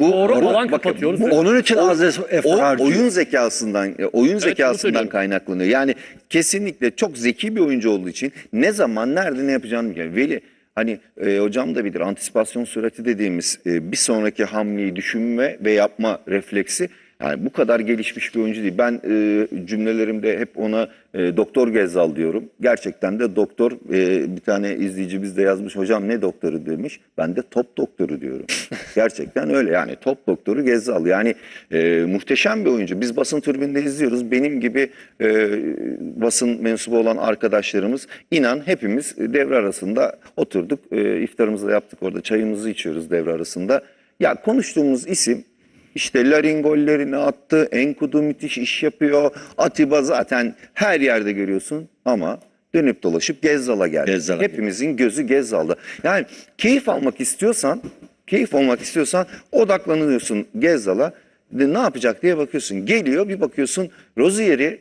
Doğru Onu- alan bakın, kapatıyoruz. bu- Onun için az efor O oyun zekasından e, oyun zekasından söylüyorum. kaynaklanıyor. Yani kesinlikle çok zeki bir oyuncu olduğu için ne zaman nerede ne yapacağını biliyor. Veli hani e, hocam da bilir antisipasyon sürati dediğimiz e, bir sonraki hamleyi düşünme ve yapma refleksi yani bu kadar gelişmiş bir oyuncu değil. Ben e, cümlelerimde hep ona e, doktor Gezzal diyorum. Gerçekten de doktor e, bir tane izleyicimiz de yazmış hocam ne doktoru demiş. Ben de top doktoru diyorum. Gerçekten öyle yani top doktoru Gezzal. Yani e, muhteşem bir oyuncu. Biz basın tribünde izliyoruz. Benim gibi e, basın mensubu olan arkadaşlarımız inan hepimiz devre arasında oturduk. E, iftarımızı da yaptık orada çayımızı içiyoruz devre arasında. Ya konuştuğumuz isim işte Larin gollerini attı. Enkudu müthiş iş yapıyor. Atiba zaten her yerde görüyorsun ama dönüp dolaşıp Gezzal'a geldi. Gezzal'a Hepimizin gözü Gezzal'da. Yani keyif almak istiyorsan, keyif olmak istiyorsan odaklanıyorsun Gezzal'a. Ne yapacak diye bakıyorsun. Geliyor bir bakıyorsun Rozier'i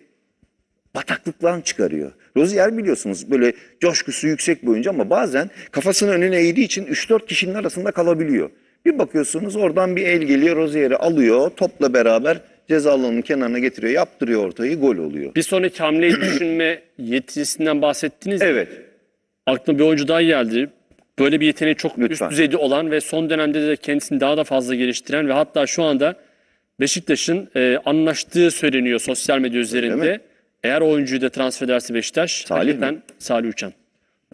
bataklıktan çıkarıyor. Rozier biliyorsunuz böyle coşkusu yüksek bir oyuncu ama bazen kafasını önüne eğdiği için 3-4 kişinin arasında kalabiliyor. Bir bakıyorsunuz oradan bir el geliyor Rozier'i alıyor topla beraber ceza alanının kenarına getiriyor yaptırıyor ortayı gol oluyor. Bir sonraki hamleyi düşünme yetisinden bahsettiniz. Evet Aklıma bir oyuncu daha geldi. Böyle bir yeteneği çok Lütfen. üst düzeyde olan ve son dönemde de kendisini daha da fazla geliştiren ve hatta şu anda Beşiktaş'ın e, anlaştığı söyleniyor sosyal medya üzerinde. Eğer oyuncuyu da transfer ederse Beşiktaş, Salih hakikaten mi? Salih Uçan.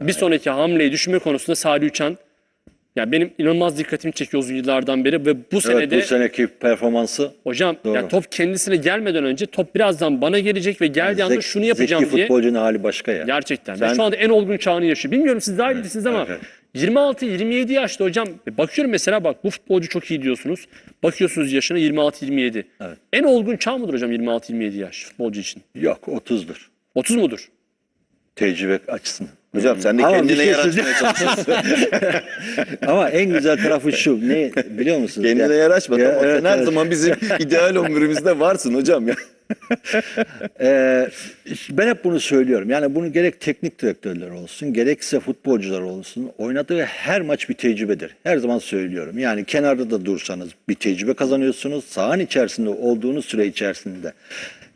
Bir sonraki hamleyi düşünme konusunda Salih Uçan ya benim inanılmaz dikkatimi çekiyor uzun yıllardan beri ve bu sene Evet, bu seneki performansı hocam Doğru. ya top kendisine gelmeden önce top birazdan bana gelecek ve geldiği anda zek- şunu yapacağım zeki diye. futbolcunun hali başka ya. Gerçekten. Sen- şu anda en olgun çağını yaşıyor. Bilmiyorum siz daha iyi bilirsiniz ama evet. 26-27 yaşta hocam. E, Bakıyorum mesela bak bu futbolcu çok iyi diyorsunuz. Bakıyorsunuz yaşına 26-27. Evet. En olgun çağ mıdır hocam 26-27 yaş futbolcu için? Yok 30'dur. 30 mudur? Tecrübe açısından. Hocam sen de Ama kendine bir şey yer açmaya çalışıyorsun. Ama en güzel tarafı şu. Ne biliyor musunuz? Kendine Ya- yer açma. Ya, tamam. evet, sen her evet. zaman bizim ideal 11'imizde varsın hocam ya. Ee, ben hep bunu söylüyorum. Yani bunu gerek teknik direktörler olsun, gerekse futbolcular olsun. Oynadığı her maç bir tecrübedir. Her zaman söylüyorum. Yani kenarda da dursanız bir tecrübe kazanıyorsunuz. Sahanın içerisinde olduğunuz süre içerisinde.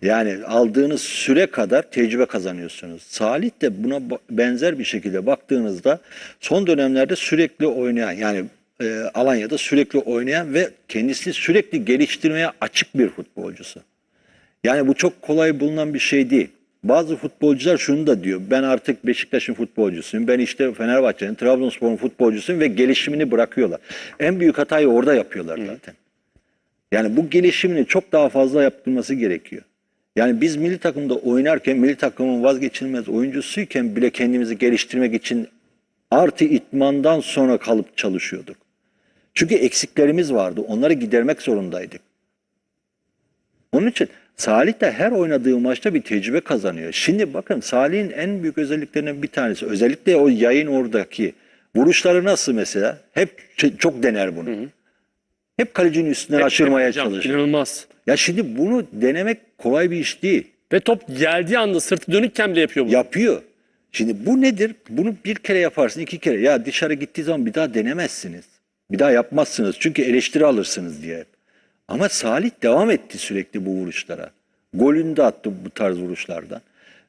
Yani aldığınız süre kadar tecrübe kazanıyorsunuz. Salih de buna benzer bir şekilde baktığınızda son dönemlerde sürekli oynayan yani e, Alanya'da sürekli oynayan ve kendisini sürekli geliştirmeye açık bir futbolcusu. Yani bu çok kolay bulunan bir şey değil. Bazı futbolcular şunu da diyor. Ben artık Beşiktaş'ın futbolcusuyum. Ben işte Fenerbahçe'nin, Trabzonspor'un futbolcusuyum ve gelişimini bırakıyorlar. En büyük hatayı orada yapıyorlar zaten. Yani bu gelişimini çok daha fazla yapılması gerekiyor. Yani biz milli takımda oynarken, milli takımın vazgeçilmez oyuncusuyken bile kendimizi geliştirmek için artı itmandan sonra kalıp çalışıyorduk. Çünkü eksiklerimiz vardı. Onları gidermek zorundaydık. Onun için Salih de her oynadığı maçta bir tecrübe kazanıyor. Şimdi bakın Salih'in en büyük özelliklerinden bir tanesi özellikle o yayın oradaki vuruşları nasıl mesela? Hep çok dener bunu. Hep kalecinin üstünden aşırmaya Hocam, çalışır. İnanılmaz. Ya şimdi bunu denemek kolay bir iş değil. Ve top geldiği anda sırtı dönükken bile yapıyor bunu. Yapıyor. Şimdi bu nedir? Bunu bir kere yaparsın, iki kere. Ya dışarı gittiği zaman bir daha denemezsiniz. Bir daha yapmazsınız. Çünkü eleştiri alırsınız diye. Ama Salih devam etti sürekli bu vuruşlara. Golünü de attı bu tarz vuruşlardan.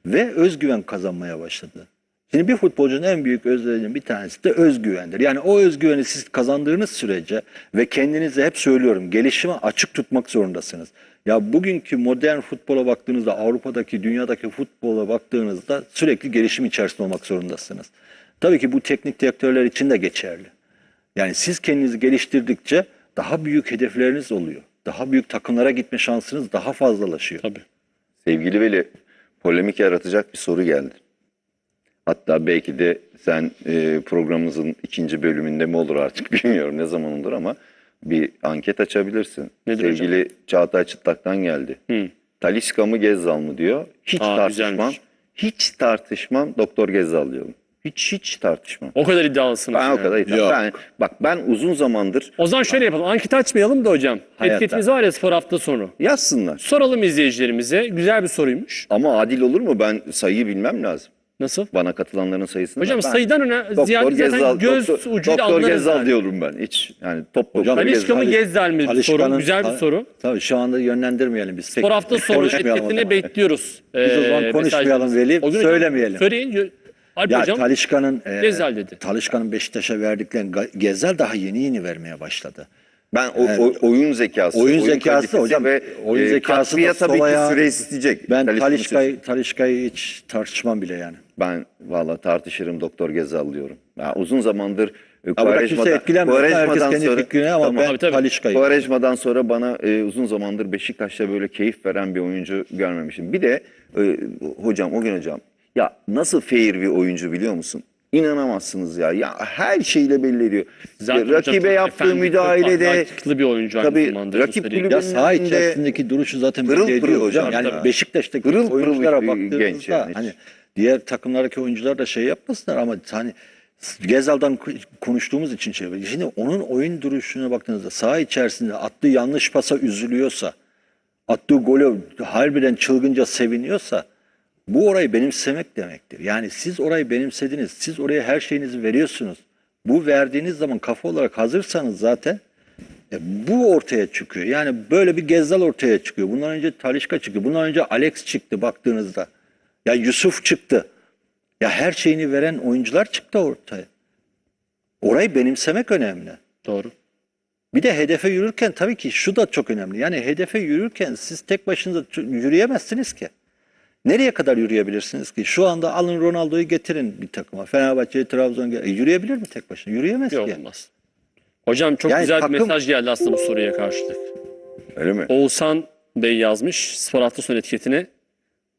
Ve özgüven kazanmaya başladı. Şimdi bir futbolcunun en büyük özelliğinin bir tanesi de özgüvendir. Yani o özgüveni siz kazandığınız sürece ve kendinize hep söylüyorum gelişime açık tutmak zorundasınız. Ya bugünkü modern futbola baktığınızda Avrupa'daki, dünyadaki futbola baktığınızda sürekli gelişim içerisinde olmak zorundasınız. Tabii ki bu teknik direktörler için de geçerli. Yani siz kendinizi geliştirdikçe daha büyük hedefleriniz oluyor. Daha büyük takımlara gitme şansınız daha fazlalaşıyor. Tabii. Sevgili Veli, polemik yaratacak bir soru geldi. Hatta belki de sen e, programımızın ikinci bölümünde mi olur artık bilmiyorum ne zaman olur ama bir anket açabilirsin. Nedir Sevgili Çağatay Çıtlak'tan geldi. Hı. Taliska mı Gezzal mı diyor. Hiç Aa, tartışmam. güzelmiş. Hiç tartışmam Doktor Gezzal diyorum. Hiç hiç tartışmam. O kadar iddialısınız. Ben o yani. kadar iddialıyım. Ben, bak ben uzun zamandır O zaman şöyle yapalım. Anket açmayalım da hocam. Etiketimiz var ya spor hafta sonu. yazsınlar. Soralım izleyicilerimize. Güzel bir soruymuş. Ama adil olur mu? Ben sayıyı bilmem lazım. Nasıl? Bana katılanların sayısını. Hocam ben- sayıdan öne Doktor ziyade zaten Gezzal, göz doktor, ucuyla doktor anlarız. Gezzal yani. diyorum ben. Hiç yani top Hocam, doktor Talişka mı Gezzal. Mi? Bir soru. Güzel bir soru. Tabii şu anda yönlendirmeyelim biz. Spor hafta sonu zaman. bekliyoruz. Biz o zaman Ee, konuşmayalım. Veli, O gün söylemeyelim. Söyleyin. Alp Ya hocam Talişka'nın e, Gezzal dedi. Talişka'nın Beşiktaş'a verdiklerini Gezzal daha yeni yeni vermeye başladı. Ben o, o- oyun zekası, Oyun zekası kalitesi hocam, ve oyun e, zekası da tabii ki süre isteyecek. Ben Talişka'yı Talişka'yı hiç tartışmam bile yani. Ben valla tartışırım Doktor Gezal diyorum. Ya uzun zamandır e, Ha, bırak kimse etkilenmiyor. Herkes kendi fikrine ama ben Tabii. Quaresma'dan sonra bana e, uzun zamandır Beşiktaş'ta böyle keyif veren bir oyuncu görmemişim. Bir de e, hocam o gün hocam ya nasıl fair bir oyuncu biliyor musun? İnanamazsınız ya. Ya her şeyle belli ediyor. Zaten Ya, hocam rakibe çok yaptığı müdahalede bir oyuncu aynı Tabii, zamanda. rakip Söyleyeyim. kulübü- Ya saha içerisindeki duruşu zaten pırıl belli pırıl ediyor hocam. hocam Yani ya. Beşiktaş'taki Pırıl pırıl oyunculara baktığımızda genç yani. hani diğer takımlardaki oyuncular da şey yapmasınlar ama hani Gezal'dan konuştuğumuz için şey. Şimdi onun oyun duruşuna baktığınızda saha içerisinde attığı yanlış pasa üzülüyorsa, attığı golü harbiden çılgınca seviniyorsa bu orayı benimsemek demektir. Yani siz orayı benimsediniz. Siz oraya her şeyinizi veriyorsunuz. Bu verdiğiniz zaman kafa olarak hazırsanız zaten e, bu ortaya çıkıyor. Yani böyle bir Gezzal ortaya çıkıyor. Bundan önce Talişka çıktı. Bundan önce Alex çıktı baktığınızda. Ya Yusuf çıktı. Ya her şeyini veren oyuncular çıktı ortaya. Orayı benimsemek önemli. Doğru. Bir de hedefe yürürken tabii ki şu da çok önemli. Yani hedefe yürürken siz tek başınıza yürüyemezsiniz ki. Nereye kadar yürüyebilirsiniz ki? Şu anda alın Ronaldo'yu getirin bir takıma. Fenerbahçe'ye, Trabzon e, yürüyebilir mi tek başına? Yürüyemez Yok ki. olmaz. Hocam çok Yani güzel bir takım- mesaj geldi aslında bu soruya karşılık. öyle mi? Oğuzhan Bey yazmış spor hafta sonu etiketini.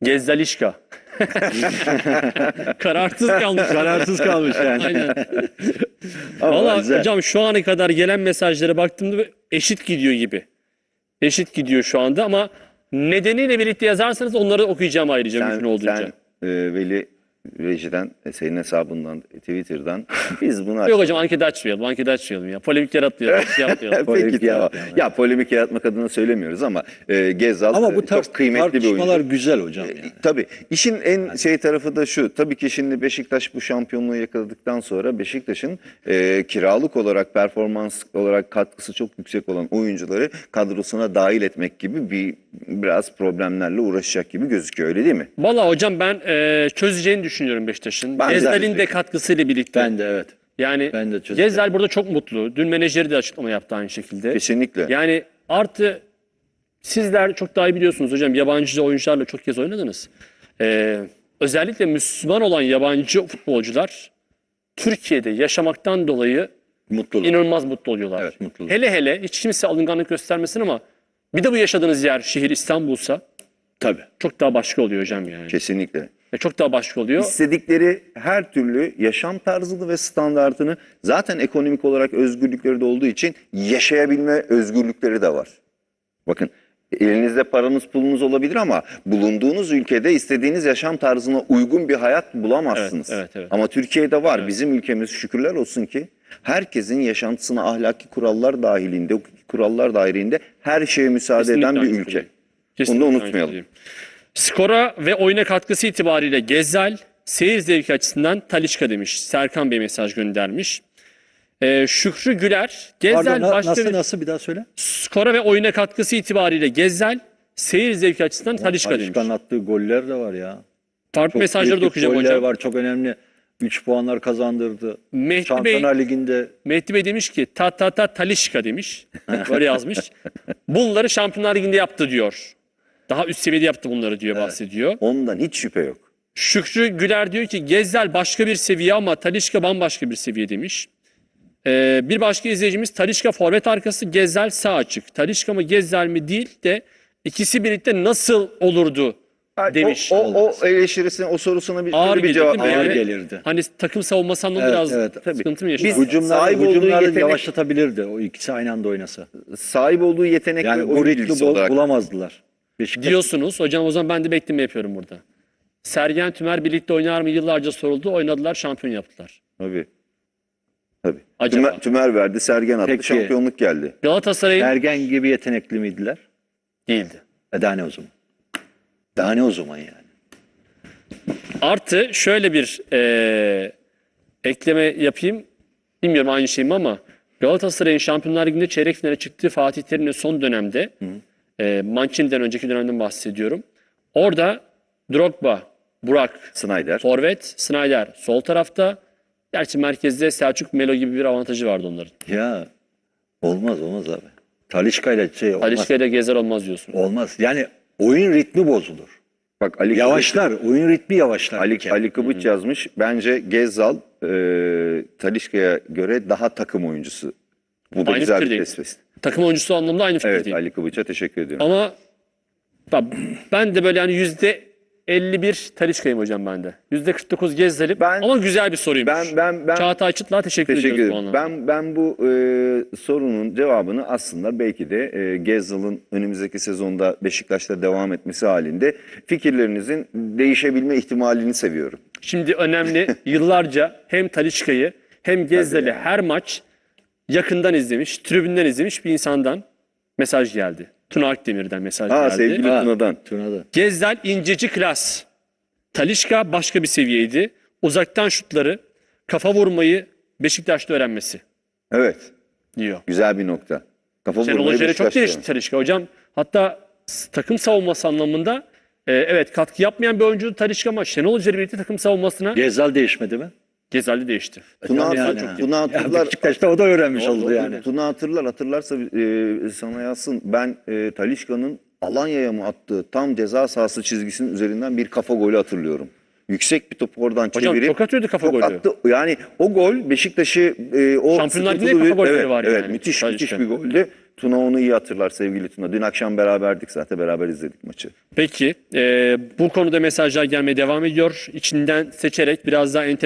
Gezzalişka. Kararsız kalmış. Kararsız kalmış yani. Aynen. Ama Valla güzel. hocam şu ana kadar gelen mesajlara baktığımda eşit gidiyor gibi. Eşit gidiyor şu anda ama nedeniyle birlikte yazarsanız onları okuyacağım ayrıca mümkün olduğunca. sen e, Veli rejiden, e, senin hesabından, e, Twitter'dan biz bunu Yok hocam anket açmayalım, anket açmayalım ya. Polemik yaratmayalım, şey yapmayalım. Polemik Peki yaratmayalım. Ya polemik yaratmak adına söylemiyoruz ama e, Gezal Ama bu e, tarz çok kıymetli bir oyuncu. tartışmalar güzel hocam. Yani. Tabii. İşin en şey tarafı da şu. Tabii ki şimdi Beşiktaş bu şampiyonluğu yakaladıktan sonra Beşiktaş'ın e, kiralık olarak, performans olarak katkısı çok yüksek olan oyuncuları kadrosuna dahil etmek gibi bir biraz problemlerle uğraşacak gibi gözüküyor. Öyle değil mi? Valla hocam ben e, çözeceğini düşünüyorum Beşiktaş'ın. Ben de çözecek. katkısıyla birlikte. Ben de evet. yani ben de çözeceğim. Gezzal burada çok mutlu. Dün menajeri de açıklama yaptı aynı şekilde. Kesinlikle. Yani artı sizler çok daha iyi biliyorsunuz hocam yabancı oyuncularla çok kez oynadınız. Ee, özellikle Müslüman olan yabancı futbolcular Türkiye'de yaşamaktan dolayı Mutluluk. inanılmaz mutlu oluyorlar. Evet, mutluluk. Hele hele hiç kimse alınganlık göstermesin ama bir de bu yaşadığınız yer şehir İstanbul'sa Tabii. çok daha başka oluyor hocam yani. Kesinlikle. Ya Çok daha başka oluyor. İstedikleri her türlü yaşam tarzını ve standartını zaten ekonomik olarak özgürlükleri de olduğu için yaşayabilme özgürlükleri de var. Bakın elinizde paranız pulunuz olabilir ama bulunduğunuz ülkede istediğiniz yaşam tarzına uygun bir hayat bulamazsınız. Evet, evet, evet. Ama Türkiye'de var. Bizim ülkemiz şükürler olsun ki herkesin yaşantısına ahlaki kurallar dahilinde, hukuki kurallar dahilinde her şeye müsaade Kesinlikle eden bir ülke. fikirdeyim. Bunu Kesinlikle da unutmayalım. Skora ve oyuna katkısı itibariyle Gezzal, seyir zevki açısından Talişka demiş. Serkan Bey mesaj göndermiş. Ee, Şükrü Güler, Gezzal Pardon na- başka nasıl nasıl bir daha söyle? skora ve oyuna katkısı itibariyle Gezzal, seyir zevki açısından Talişka demiş. Talişka'nın attığı goller de var ya. Farklı mesajları da okuyacağım goller hocam. var çok önemli. 3 puanlar kazandırdı. Mehdi Bey, Şampiyonlar Ligi'nde Mehdi Bey demiş ki ta ta ta Talişka demiş. Böyle yazmış. Bunları Şampiyonlar Ligi'nde yaptı diyor. Daha üst seviyede yaptı bunları diyor bahsediyor. Ondan hiç şüphe yok. Şükrü Güler diyor ki Gezzal başka bir seviye ama Talişka bambaşka bir seviye demiş. Ee, bir başka izleyicimiz Talişka forvet arkası Gezzal sağ açık. Talişka mı Gezzal mi değil de ikisi birlikte nasıl olurdu demiş. O, o, o eleştirisine, o sorusuna bir, Ağır bir cevap ağır Yani gelirdi. Hani takım savunması anlamında Evet, biraz evet, tabii. sıkıntı mı yaşar? Biz- olduğu hücumları yetenek- yavaşlatabilirdi o ikisi aynı anda oynasa. sahip olduğu yetenek Yani ve oyun bilgisi olarak. bulamazdılar. Beşiktaş diyorsunuz. Hocam o zaman ben de bekleme yapıyorum burada. Sergen Tümer birlikte oynar mı yıllarca soruldu. Oynadılar şampiyon yaptılar. Tabii. Tabii. Acaba? Tümer, Tümer verdi, Sergen attı, Peki. şampiyonluk geldi. Galatasaray'ın Ergen gibi yetenekli miydiler? değildi. E daha ne o zaman? Daha ne o zaman yani? Artı şöyle bir eee, ekleme yapayım. Bilmiyorum aynı şey mi ama Galatasaray'ın Şampiyonlar Ligi'nde çeyrek finale çıktığı Fatih Terim'le son dönemde eee Mancini'den önceki dönemden bahsediyorum. Orada Drogba, Burak, Snyder. Forvet, Snyder sol tarafta. Gerçi merkezde Selçuk Melo gibi bir avantajı vardı onların. Ya olmaz olmaz abi. Talişka ile şey olmaz. Talişka ile Gezer olmaz diyorsun. Olmaz. Yani oyun ritmi bozulur. Bak Ali Yavaşlar. Oyun ritmi yavaşlar. Ali. Ali Kıbıç yazmış. Bence Gezzal e, Talişka'ya göre daha takım oyuncusu. Bu da Aynı güzel bir tespit. Takım oyuncusu anlamında aynı Evet fikirdeyim. Ali Kıbıç'a teşekkür ediyorum. Ama bak, ben de böyle yani yüzde 51 Talişka'yım hocam ben de. Yüzde 49 Gezzel'im Ben- ama güzel bir soruymuş. Ben ben ben Çağatay Çıtlığa teşekkür, teşekkür ediyoruz ederim. Ben ben bu e, sorunun cevabını aslında belki de e, Gezzal'ın önümüzdeki sezonda Beşiktaş'ta devam etmesi halinde fikirlerinizin değişebilme ihtimalini seviyorum. Şimdi önemli yıllarca hem Talişka'yı hem Gezzel'i her maç yakından izlemiş, tribünden izlemiş bir insandan mesaj geldi. Tuna Akdemir'den mesaj Ha geldi. sevgili Ha. Tuna'dan. Tuna'da. Gezzel inceci klas. Talişka başka bir seviyeydi. Uzaktan şutları, kafa vurmayı Beşiktaş'ta öğrenmesi Evet. diyor. Güzel bir nokta. Kafa Şenol vurmayı Hoca'yla çok Beşiktaş'ta değişti Talişka. Hocam hatta s- takım savunması anlamında e, evet katkı yapmayan bir oyuncu Talişka ama Şenol Hoca ile birlikte takım savunmasına Gezal değişmedi mi? Gezzel'de değişti. Tuna, Yani, Tuna, yani. Tuna hatırlar. Beşiktaş'ta o da öğrenmiş oldu yani. Tuna hatırlar hatırlarsa e, sana yazsın. Ben e, Talişka'nın Alanya'ya mı attığı tam ceza sahası çizgisinin üzerinden bir kafa golü hatırlıyorum. Yüksek bir topu oradan Hocam çevirip çok atıyordu kafa çok golü. attı. Yani o gol Beşiktaş'ı e, o Şampiyonlar Ligi'nde kafa golleri evet, var evet, yani. müthiş Talişka. müthiş bir goldü. Tuna onu iyi hatırlar sevgili Tuna. Dün akşam beraberdik zaten beraber izledik maçı. Peki e, bu konuda mesajlar gelmeye devam ediyor. İçinden seçerek biraz daha enteresan